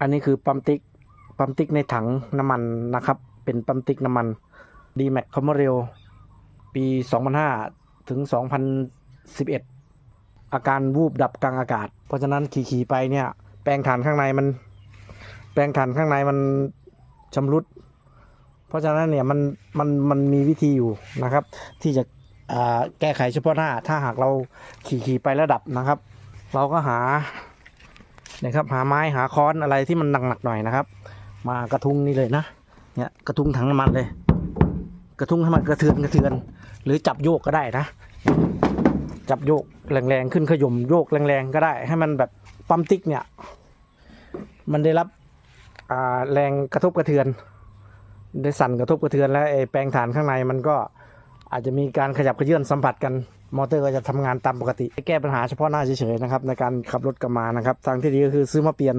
อันนี้คือปั๊มติ๊กปั๊มติ๊กในถังน้ำมันนะครับ เป็นปั๊มติ๊กน้ำมัน d m a x c o m m e r a l ปี 2005 ถึง 2011 อาการวูบดับกลางอากาศ เพราะฉะนั้นขี่ๆไปเนี่ย แปลงถ่านข้างในมัน แปลงถ่านข้างในมันชำรุด เพราะฉะนั้นเนี่ยมันมันมันมีวิธีอยู่นะครับ ที่จะแก้ไขเฉพาะหน้า ถ้าหากเราขี่ขี่ไประดับนะครับ เราก็หา นะครับหาไม้หาค้อนอะไรที่มันหนักๆหน่อยนะครับ มากระทุ้งนี่เลยนะเนี่ยกระทุ้งถังน้ำมันเลย กระทุ้งให้มันกระเทือนกระเทือน หรือจับโยกก็ได้นะ จับโยกแรงๆขึ้นขย่มโยกแรงๆก็ได้ ให้มันแบบปั๊มติ๊กเนี่ย มันได้รับแรงกระทบกระเทือน ได้สั่นกระทบกระเทือนแล้วไอ้แปลงฐานข้างในมันก็อาจจะมีการขยับขยื่นสัมผัสกัน มอเตอร์ก็จะทำงานตามปกติ แก้ปัญหาเฉพาะหน้าเฉยๆนะครับในการขับรถกลับมานะครับทางที่ดีก็คือซื้อมาเปลี่ยน